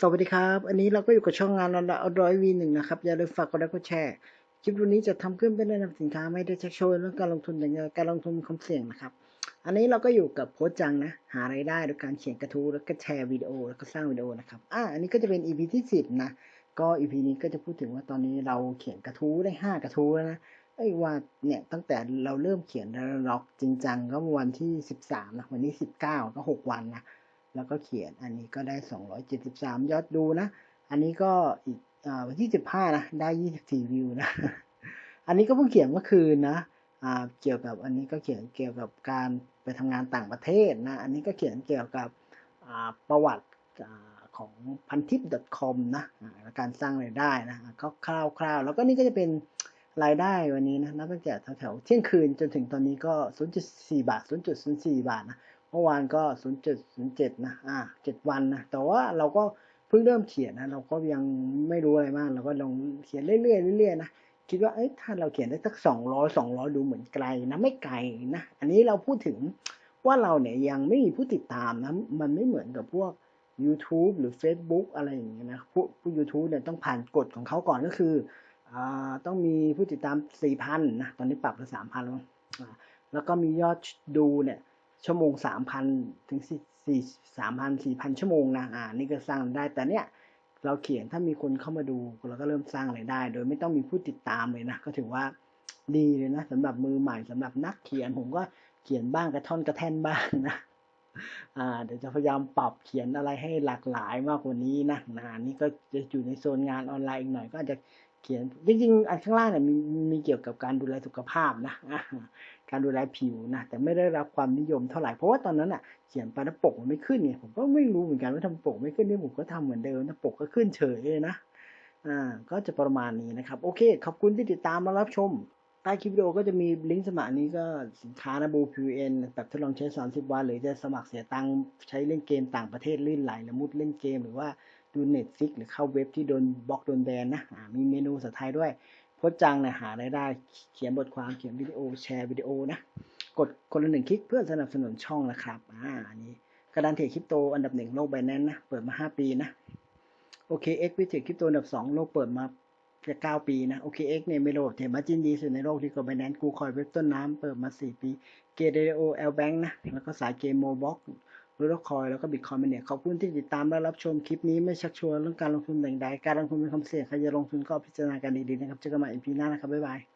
สวัสดีครับ อันนี้เราก็อยู่กับช่องงานเราร้อยวีหนึ่งนะครับ อย่าลืมฝากกดไลค์กดแชร์ คลิปวันนี้จะทำขึ้นเพื่อแนะนำสินค้าไม่ได้ชักชวนเรื่องการลงทุนอย่างเดียวการลงทุนความเสี่ยงนะครับ อันนี้เราก็อยู่กับโพสจังนะ หารายได้โดยการเขียนกระทู้แล้วก็แชร์วิดีโอแล้วก็สร้างวิดีโอนะครับ อ่า อันนี้ก็จะเป็น EP ที่สิบนะ ก็ EP นี้ก็จะพูดถึงว่าตอนนี้เราเขียนกระทู้ได้ห้ากระทู้แล้วนะ ไอ้ยว่าเนี่ยตั้งแต่เราเริ่มเขียนแล้วล็อกจริงจังก็วันที่สิบสามนะวันนี้สิบเก้าก็หกวันนะ แล้วก็เขียนอันนี้ก็ได้ 273 ยอดดูนะ อันนี้ก็อีกวันที่ 15 นะ ได้ 24 วิวนะ อันนี้ก็เพิ่งเขียนเมื่อคืนนะเกี่ยวกับอันนี้ก็เขียนเกี่ยวกับการไปทำงานต่างประเทศนะ อันนี้ก็เขียนเกี่ยวกับประวัติอของพันทิป .com นะการสร้างรายได้นะก็คร่าวๆ แล้วก็นี่ก็จะเป็นรายได้วันนี้นะนับตั้งแต่แถวๆเที่ยงคืนจนถึงตอนนี้ก็ 0.4 บาท 0.04 บาทนะ มื่อวานก็ 07 07 นะ อ่า7วันนะ แต่ว่าเราก็เพิ่งเริ่มเขียนนะ เราก็ยังไม่รู้อะไรมาก เราก็ลองเขียนเรื่อยๆเรื่อยๆนะ คิดว่า เอ้ย ถ้าเราเขียนได้สัก 200 200 ดูเหมือนไกลนะ ไม่ไกลนะ อันนี้เราพูดถึงว่าเราเนี่ยยังไม่มีผู้ติดตามนะ มันไม่เหมือนกับพวก YouTube หรือ Facebook อะไรอย่างเงี้ยนะ พวกพวก YouTube เนี่ยต้องผ่านกฎของเขาก่อนก็คืออ่าต้องมีผู้ติดตาม 4,000 นะ ตอนนี้ปรับเหลือ3,000แล้วแล้วก็มียอดดูเนี่ย ชั่วโมงสามพันถึงสี่สามพันสี่พันชั่วโมงนะอ่านี่ก็สร้างได้แต่เนี่ยเราเขียนถ้ามีคนเข้ามาดูเราก็เริ่มสร้างรายได้ โดยไม่ต้องมีผู้ติดตามเลยนะ ก็ถือว่าดีเลยนะสำหรับมือใหม่สำหรับนักเขียนผมก็เขียนบ้างกระท่อนกระแท่นบ้างนะอ่าเดี๋ยวจะพยายามปรับเขียนอะไรให้หลากหลายมากกว่านี้นะนะนี่ก็จะอยู่ในโซนงานออนไลน์อีกหน่อย ก็อาจจะ เขียนจริงๆอันข้างล่างเนี่ยมีมีเกี่ยวกับการดูแลสุขภาพนะการดูแลผิวนะแต่ไม่ได้รับความนิยมเท่าไหร่เพราะว่าตอนนั้นอะเขียนปแล้วปกมันไม่ขึ้นไงผมก็ไม่รู้เหมือนกันว่าทำปกไม่ขึ้นนี่ผมก็ทำเหมือนเดิมนะปกก็ขึ้นเฉยเลยนะอ่าก็จะประมาณนี้นะครับ โอเค ขอบคุณที่ติดตามมารับชม ใต้คลิปวิดีโอก็จะมีลิงก์สมัครนี้ก็สินค้านะบูพีเอ็นแบบทดลองใช้30วัน หรือจะสมัครเสียตังค์ใช้เล่นเกมต่างประเทศลื่นไหลละมุดเล่นเกม หรือว่าดูเน็ตฟิกหรือเข้าเว็บที่โดนบล็อกโดนแบนนะมีเมนูภาษาไทยด้วยโพสต์จังเนี่ยหารายได้เขียนบทความเขียนวิดีโอแชร์วิดีโอนะกดคนละหนึ่งคลิกเพื่อสนับสนุนช่องนะครับอ่าอันนี้กระดานเทรดคริปโตอันดับหนึ่งโลกไบแนนนะเปิดมาห้าปีนะโอเคเอ็กวิเทรดคริปโตอันดับสองโลกเปิดมา จะเก้าปีนะ โอเคเอ็กเนี่ยไม่โลดเทรดมาจินดีสุดในโลกที่กว่าไบแนนกูคอยเว็บต้นน้ำเปิดมาสี่ปีเกเดโอเอลแบงนะ แล้วก็สายเกมโมบ็อกรูดคอยแล้วก็บิตคอยน์เนี่ยขอบคุณที่ติดตามและรับชมคลิปนี้ไม่ชักชวนเรื่องการลงทุนใดๆการลงทุนเป็นความเสี่ยงใครจะลงทุนก็พิจารณากันดีๆนะครับเจอกันใหม่อีพีหน้านะครับบ๊ายบาย